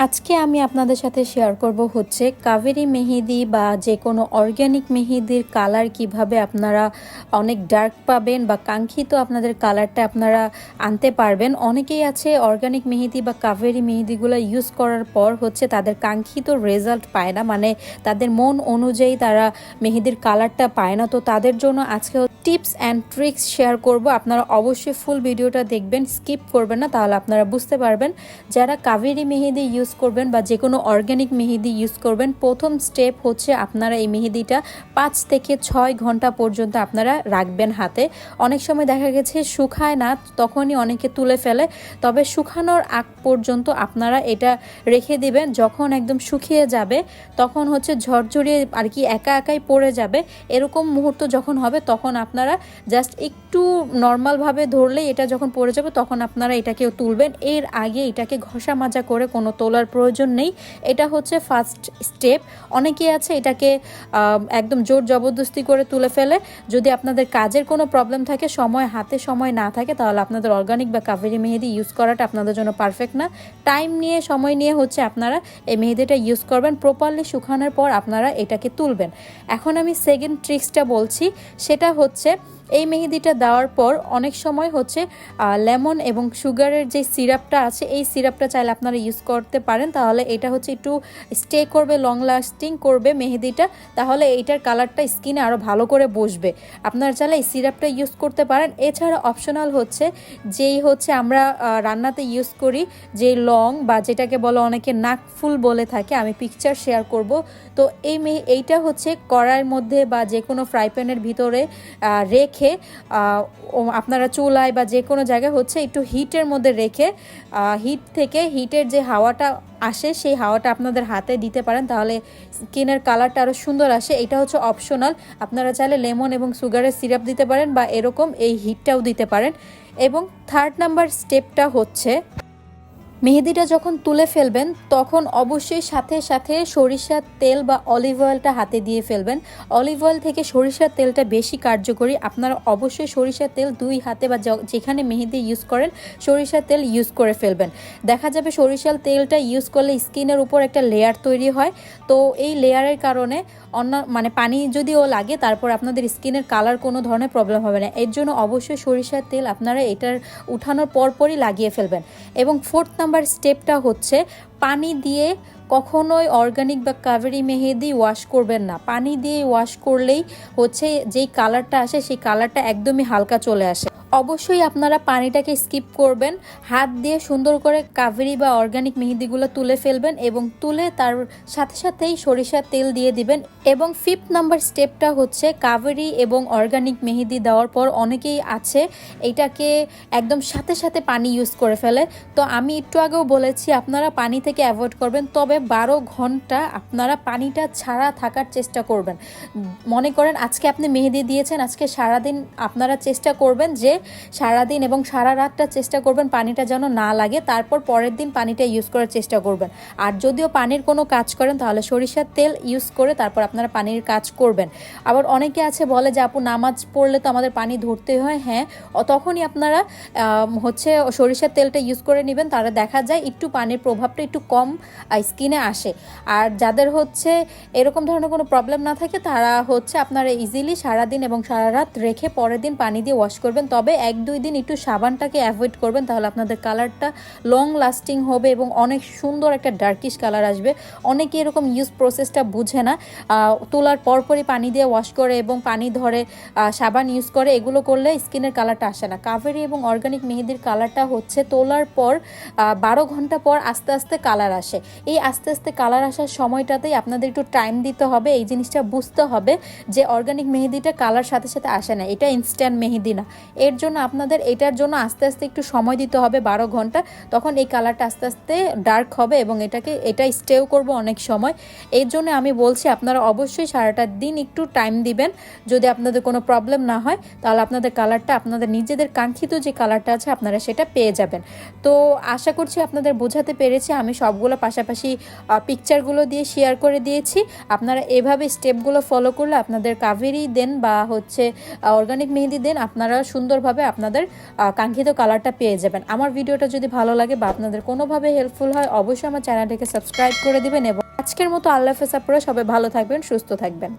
আজকে আমি আপনাদের সাথে শেয়ার করব হচ্ছে কাবেরি মেহেদি বা যে কোনো অর্গ্যানিক মেহেদির কালার কীভাবে আপনারা অনেক ডার্ক পাবেন বা কাঙ্ক্ষিত আপনাদের কালারটা আপনারা আনতে পারবেন। অনেকেই আছে অর্গ্যানিক মেহেদি বা কাবেরি মেহেদিগুলো ইউজ করার পর হচ্ছে তাদের কাঙ্ক্ষিত রেজাল্ট পায় না। মানে তাদের মন অনুযায়ী তারা মেহেদির কালারটা পায় না। তো তাদের জন্য আজকে টিপস অ্যান্ড ট্রিক্স শেয়ার করব। আপনারা অবশ্যই ফুল ভিডিওটা দেখবেন স্কিপ করবেন না, তাহলে আপনারা বুঝতে পারবেন যারা কাবেরি মেহেদি ইউজ করবেন বা যে কোনো অর্গ্যানিক মেহেদি ইউজ করবেন, প্রথম স্টেপ হচ্ছে আপনারা এই মেহেদিটা পাঁচ থেকে ছয় ঘণ্টা পর্যন্ত আপনারা রাখবেন হাতে। অনেক সময় দেখা গেছে শুকায় না, তখনই অনেকে তুলে ফেলে, তবে শুকানোর আগ পর্যন্ত আপনারা এটা রেখে দিবেন। যখন একদম শুকিয়ে যাবে, তখন হচ্ছে ঝরঝরিয়ে আর কি একা একাই পড়ে যাবে। এরকম মুহূর্ত যখন হবে, তখন আপনারা জাস্ট একটু নর্মালভাবে ধরলেই এটা যখন পড়ে যাবে, তখন আপনারা এটাকে তুলবেন। এর আগে এটাকে ঘষা মাজা করে কোনো তোলার প্রয়োজন নেই। এটা হচ্ছে ফার্স্ট স্টেপ অনেকে আছে এটাকে একদম জোর জবরদস্তি করে তুলে ফেলে। যদি আপনাদের কাজের কোনো প্রবলেম থাকে, সময়, হাতে সময় না থাকে, তাহলে আপনাদের অর্গানিক বা কাবেরি মেহেদি ইউজ করাটা আপনাদের জন্য পারফেক্ট না। টাইম নিয়ে, সময় নিয়ে হচ্ছে আপনারা এই মেহেদিটা ইউজ করবেন। প্রপারলি শুকানোর পর আপনারা এটাকে তুলবেন। এখন আমি সেকেন্ড ট্রিক্সটা বলছি। সেটা হচ্ছে gittikçe এই মেহেদিটা দেওয়ার পর অনেক সময় হচ্ছে লেমন এবং সুগারের যে সিরাপটা আছে এই সিরাপটা চাইলে আপনারা ইউজ করতে পারেন। তাহলে এটা হচ্ছে একটু স্টে করবে লং লাস্টিং করবে মেহেদিটা। তাহলে এইটার কালারটা স্কিনে আরও ভালো করে বসবে। আপনারা চাইলে এই সিরাপটা ইউজ করতে পারেন। এছাড়া অপশনাল হচ্ছে যেই হচ্ছে আমরা রান্নাতে ইউজ করি যে লং বা যেটাকে বলে অনেকে নাক ফুল বলে থাকে আমি পিকচার শেয়ার করব। তো এই মে- এইটা হচ্ছে কড়াইয়ের মধ্যে বা যে কোনো ফ্রাই প্যানের ভিতরে আহ, রেখে আপনারা চুলায় বা যে কোনো জায়গায় হচ্ছে একটু হিটের মধ্যে রেখে হিট থেকে হিটের যে হাওয়াটা আসে সেই হাওয়াটা আপনাদের হাতে দিতে পারেন। তাহলে স্কিনের কালারটা আরও সুন্দর আসে। এটা হচ্ছে অপশনাল। আপনারা চাইলে লেমন এবং সুগারের সিরাপ দিতে পারেন বা এরকম এই হিটটাও দিতে পারেন। এবং থার্ড নাম্বার স্টেপটা হচ্ছে মেহেদিটা যখন তুলে ফেলবেন, তখন অবশ্যই সাথে সাথে সরিষার তেল বা অলিভ অয়েলটা হাতে দিয়ে ফেলবেন। অলিভ অয়েল থেকে সরিষার তেলটা বেশি কার্যকরী। আপনারা অবশ্যই সরিষার তেল দুই হাতে বা যেখানে মেহেদি ইউজ করেন, সরিষার তেল ইউজ করে ফেলবেন। দেখা যাবে সরিষার তেলটা ইউজ করলে স্কিনের উপর একটা লেয়ার তৈরি হয়। তো এই লেয়ারের কারণে অন্য মানে পানি যদিও লাগে, তারপর আপনাদের স্কিনের কালার কোনো ধরনের প্রবলেম হবে না। এর জন্য অবশ্যই সরিষার তেল আপনারা এটার উঠানোর পরপরই লাগিয়ে ফেলবেন। এবং ফোর্থ নাম্বার স্টেপটা হচ্ছে পানি দিয়ে কখনোই অর্গানিক বা কাবেরি মেহেদি ওয়াশ করবেন না। পানি দিয়ে ওয়াশ করলেই হচ্ছে যেই কালারটা আসে, সেই কালারটা একদমই হালকা চলে আসে। অবশ্যই আপনারা পানিটাকে স্কিপ করবেন, হাত দিয়ে সুন্দর করে কাবেরি বা অর্গানিক মেহেদিগুলো তুলে ফেলবেন এবং তুলে তার সাথে সাথেই সরিষার তেল দিয়ে দিবেন এবং ফিফথ নাম্বার স্টেপটা হচ্ছে কাবেরি এবং অর্গানিক মেহেদি দেওয়ার পর অনেকেই আছে এটাকে একদম সাথে সাথে পানি ইউজ করে ফেলে। তো আমি একটু আগেও বলেছি, আপনারা পানি থেকে অ্যাভয়েড করবেন, তবে বারো ঘণ্টা আপনারা পানিটা ছাড়া থাকার চেষ্টা করবেন। মনে করেন আজকে আপনি মেহেদি দিয়েছেন, আজকে সারাদিন আপনারা চেষ্টা করবেন যে সারাদিন এবং সারা রাতটা চেষ্টা করবেন পানিটা যেন না লাগে, তারপর পরের দিন পানিটা ইউজ করার চেষ্টা করবেন। আর যদিও পানির কোনো কাজ করেন, তাহলে সরিষার তেল ইউজ করে তারপর আপনারা পানির কাজ করবেন। আবার অনেকে আছে বলে যে, আপু, নামাজ পড়লে তো আমাদের পানি ধরতে হয়। হ্যাঁ তখনই আপনারা হচ্ছে সরিষার তেলটা ইউজ করে নেবেন তারা দেখা যায় একটু পানির প্রভাবটা একটু কম স্কিনে আসে। আর যাদের হচ্ছে এরকম ধরনের কোনো প্রবলেম না থাকে, তারা হচ্ছে আপনারা ইজিলি সারাদিন এবং সারা রাত রেখে পরের দিন পানি দিয়ে ওয়াশ করবেন। তবে এক দুই দিন একটু সাবানটাকে অ্যাভয়েড করবেন, তাহলে আপনাদের কালারটা লং লাস্টিং হবে এবং অনেক সুন্দর একটা ডার্কিশ কালার আসবে। অনেকে এরকম ইউজ প্রসেসটা বুঝে না। তোলার পরপরই পানি দিয়ে ওয়াশ করে এবং পানি ধরে সাবান ইউজ করে, এগুলো করলে স্কিনের কালারটা আসে না। কাভেরি এবং অর্গানিক মেহেদির কালারটা হচ্ছে তোলার পর বারো ঘণ্টা পর আস্তে আস্তে কালার আসে। এই আস্তে আস্তে কালার আসার সময়টাতেই আপনাদের একটু টাইম দিতে হবে, এই জিনিসটা বুঝতে হবে যে অর্গানিক মেহেদিটা কালার সাথে সাথে আসে না। এটা ইনস্ট্যান্ট মেহেদি না। এর জন্য আপনাদের এটার জন্য আস্তে আস্তে একটু সময় দিতে হবে, বারো ঘণ্টা। তখন এই কালারটা আস্তে আস্তে ডার্ক হবে এবং এটাকে, এটা স্টেও করব অনেক সময়। এর জন্য আমি বলছি, আপনারা অবশ্যই সারাটা দিন একটু টাইম দিবেন। যদি আপনাদের কোনো প্রবলেম না হয়, তাহলে আপনাদের কালারটা, আপনাদের নিজেদের কাঙ্ক্ষিত যে কালারটা আছে, আপনারা সেটা পেয়ে যাবেন। তো আশা করছি আপনাদের বোঝাতে পেরেছি। আমি সবগুলো পাশাপাশি পিকচারগুলো দিয়ে শেয়ার করে দিয়েছি। আপনারা এভাবে স্টেপগুলো ফলো করলে আপনাদের কাভেরি দেন বা হচ্ছে অর্গানিক মেহেদি দেন, আপনারা সুন্দরভাবে সুন্দরভাবে আপনাদের কাঙ্ক্ষিত কালারটা পেয়ে যাবেন। আমার ভিডিওটা যদি ভালো লাগে বা আপনাদের কোনোভাবে হেল্পফুল হয়, অবশ্যই আমার চ্যানেলটিকে সাবস্ক্রাইব করে দিবেন এবং আজকের মতো আল্লাহ হাফেজ আপনারা সবাই ভালো থাকবেন, সুস্থ থাকবেন।